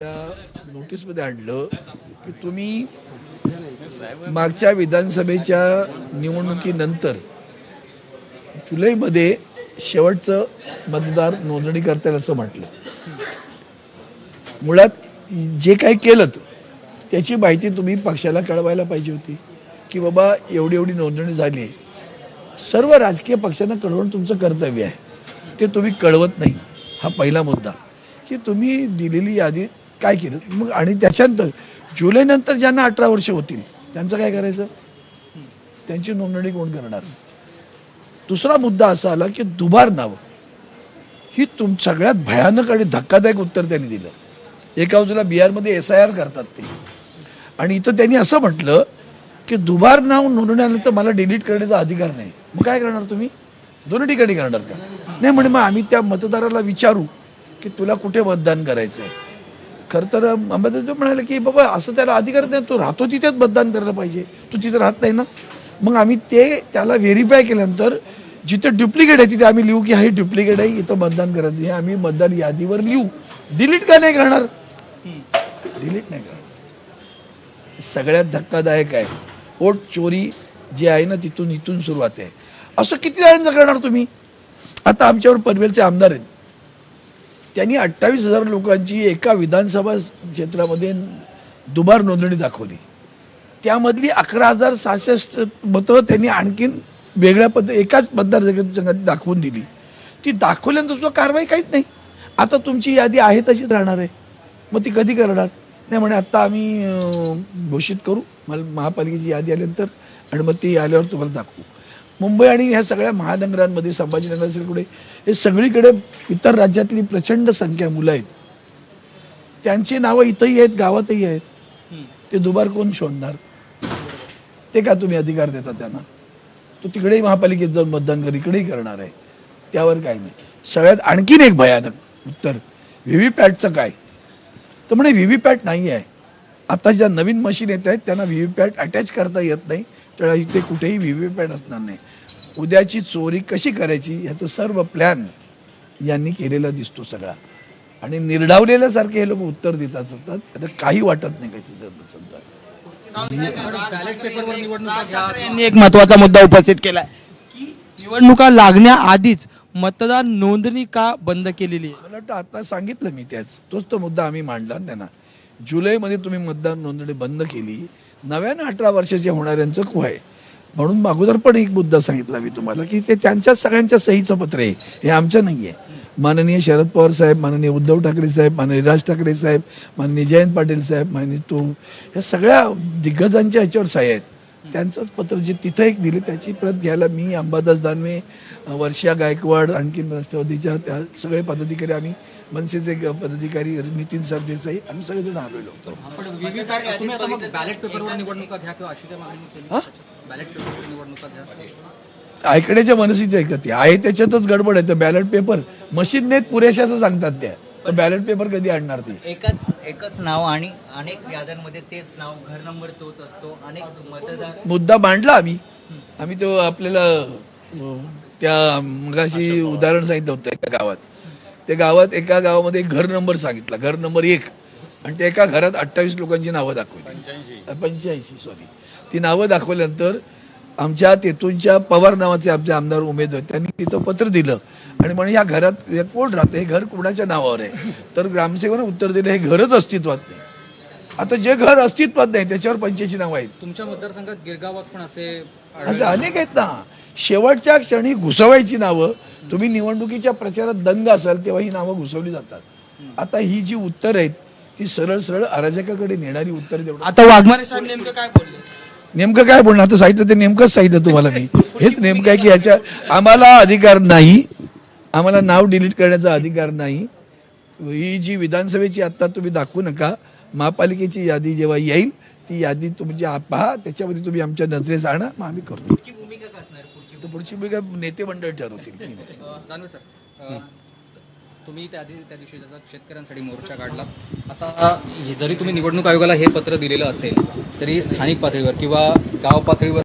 त्या नोटीसमध्ये आणलं की तुम्ही मागच्या विधानसभेच्या निवडणुकीनंतर जुलैमध्ये शेवटचं मतदार नोंदणी करता येईल असं म्हटलं. मुळात जे काही केलं त्याची माहिती तुम्ही पक्षाला कळवायला पाहिजे होती की बाबा एवढी एवढी नोंदणी झाली आहे. सर्व राजकीय पक्षांना कळवणं तुमचं कर्तव्य आहे. ते तुम्ही कळवत नाही. हा पहिला मुद्दा. की तुम्ही दिलेली यादी काय केलं? मग आणि त्याच्यानंतर जुलैनंतर ज्यांना अठरा वर्ष होतील त्यांचं काय करायचं? त्यांची नोंदणी कोण करणार? दुसरा मुद्दा असा आला की दुबार नाव. ही तुम सगळ्यात भयानक आणि धक्कादायक उत्तर त्यांनी दिलं. एका बाजूला बिहारमध्ये एस आय आर करतात ते. आणि इथं त्यांनी असं म्हटलं की दुबार नाव नोंदवण्यानंतर मला डिलीट करण्याचा अधिकार नाही. मग काय करणार तुम्ही? दोन्ही ठिकाणी करणार का? नाही म्हणजे मग आम्ही त्या मतदाराला विचारू की तुला कुठे मतदान करायचं आहे खरं तर अंबादास म्हणाले की बाबा असं त्याला अधिकार नाही तो राहतो तिथेच मतदान करायला पाहिजे. तो तिथे राहत नाही ना. मग आम्ही ते त्याला व्हेरीफाय केल्यानंतर जिथे डुप्लिकेट आहे तिथे आम्ही लिहू की हे डुप्लिकेट आहे इथं मतदान करत नाही. आम्ही मतदान यादीवर लिहू. डिलीट का नाही करणार? डिलीट नाही करणार. सगळ्यात धक्कादायक आहे वोट चोरी जे आहे ना तिथून इथून सुरुवात आहे. असं किती जणांचं करणार तुम्ही? आता आमच्यावर पनवेलचे आमदार आहेत. त्यांनी अठ्ठावीस हजार लोकांची एका विधानसभा क्षेत्रामध्ये दुबार नोंदणी दाखवली. त्यामधली अकरा हजार सहासष्ट मतं त्यांनी आणखीन वेगळ्या पद्धत एकाच मतदारसंघात दाखवून दिली. ती दाखवल्यानंतर सुद्धा कारवाई काहीच नाही. आता तुमची यादी आहे तशीच राहणार आहे. मग ती कधी करणार? नाही म्हणे आत्ता आम्ही घोषित करू. मला महापालिकेची यादी आल्यानंतर आणि मग ती आल्यावर तुम्हाला दाखवू. मुंबई आणि ह्या सगळ्या महानगरांमध्ये संभाजीनगर असेल कुठे हे सगळीकडे इतर राज्यातली प्रचंड संख्या मुलं आहेत. त्यांची नावं इथंही आहेत गावातही आहेत. ते दुबार कोण शोधणार? ते का तुम्ही अधिकार देता त्यांना? तो तिकडेही महापालिकेत जाऊन मतदान कर इकडेही करणार आहे. त्यावर काही नाही. सगळ्यात आणखीन एक भयानक उत्तर व्हीव्हीपॅटचं काय? तर म्हणे व्हीव्हीपॅट नाही आहे आता ज्या नवीन मशीन येत आहेत त्यांना व्हीव्हीपॅट अटॅच करता येत नाही. तर इथे कुठेही व्हीव्हीपॅट असणार नाही. उद्याची चोरी कशी करायची याचं सर्व प्लॅन यांनी केलेला दिसतो सगळा. आणि निर्डावलेल्यासारखे हे लोक उत्तर देत असतात आता काही वाटत नाही कशी समजा. यांनी एक महत्त्वाचा मुद्दा उपस्थित केलाय की निवडणुका लागण्याआधीच मतदार नोंदणी का बंद केलेली आहे? मला वाटतं आता सांगितलं मी त्याच. तोच तो मुद्दा आम्ही मांडला त्यांना. जुलैमध्ये तुम्ही मतदान नोंदणी बंद केली. नव्यानं अठरा वर्षाच्या होणाऱ्यांचं को आहे म्हणून अगोदर पण एक मुद्दा सांगितला मी तुम्हाला की ते त्यांच्या सगळ्यांच्या सहीचं पत्र आहे हे आमचं नाही आहे माननीय शरद पवार साहेब माननीय उद्धव ठाकरे साहेब माननीय राज ठाकरे साहेब माननीय जयंत पाटील साहेब माननीय तो या सगळ्या दिग्गजांच्या ह्याच्यावर सह्या आहेत. त्यांचंच पत्र जे तिथं एक दिले त्याची प्रत घ्यायला मी अंबादास दानवे वर्षा गायकवाड आणखीन राष्ट्रवादीच्या त्या सगळे पदाधिकारी आम्ही मनसेचे पदाधिकारी नितीन सरदेसाई आम्ही सगळेजण आलेलो होतो. बॅलेट पेपरवर निवडणुका घ्या किंवा अशी काय मागणी हा? बॅलेट पेपरवर निवडणुका घ्या. ऐकण्याच्या मनस्थिती ऐकत ते आहे त्याच्यातच गडबड आहे. तर बॅलेट पेपर मशीन नेत पुरेशाचं सांगतात त्या. बॅलेट पेपर कधी आणणार ते? एकच एकच नाव आणि अनेक याद्यांमध्ये तेच नाव घर नंबर तोच असतो अनेक मतदार मुद्दा मांडला आम्ही. आम्ही तो आपल्याला त्या मगाशी उदाहरण सांगितलं होतं एका गावात. त्या गावात एका गावामध्ये एक घर नंबर सांगितला घर नंबर एक. आणि त्या एका घरात अठ्ठावीस लोकांची नावं दाखवली. पंच्याऐंशी. सॉरी ती नावं दाखवल्यानंतर आमच्या तेथूनच्या पवार नावाचे आमचे आमदार उमेदवार त्यांनी तिथं पत्र दिलं. आणि म्हणे या घरात कोण राहतं? हे घर कोणाच्या नावावर आहे? तर ग्रामसेवकानं उत्तर दिलं हे घरच अस्तित्वात नाही. आता जे घर अस्तित्वात नाही त्याच्यावर पंच्याऐंशी नावं आहेत. तुमच्या मतदारसंघात गिरगावात पण असे असे अनेक आहेत ना. शेवटच्या क्षणी घुसवायची नावं. तुम्ही निवडणुकीच्या प्रचारात दंग असाल तेव्हा ही नावं घुसवली जातात. आता ही जी उत्तर आहेत ती सरळ सरळ अराजकाकडे नेणारी उत्तर देऊ आता वाघमारे साहेब नेमकं काय बोलले? नेमकं काय बोलणार? आता साहित्य ते नेमकंच सांगितलं तुम्हाला मी. हेच नेमकं आहे की याच्या आम्हाला अधिकार नाही. आम्हाला नाव डिलीट करण्याचा अधिकार नाही. ही जी विधानसभेची आत्ता तुम्ही दाखवू नका महापालिकेची यादी जेव्हा येईल ती यादी तुमची पहा. त्याच्यामध्ये तुम्ही आमच्या नजरेस आणा मग आम्ही करतो. पुढची भूमिका नेते मंडळ ठरवतील. तुम्ही त्या आधी त्या दिवशी जसा शेतकऱ्यांसाठी मोर्चा काढला. आता जरी तुम्ही निवडणूक आयोगाला हे पत्र दिलेलं असेल तरी स्थानिक पातळीवर किंवा गाव पातळीवर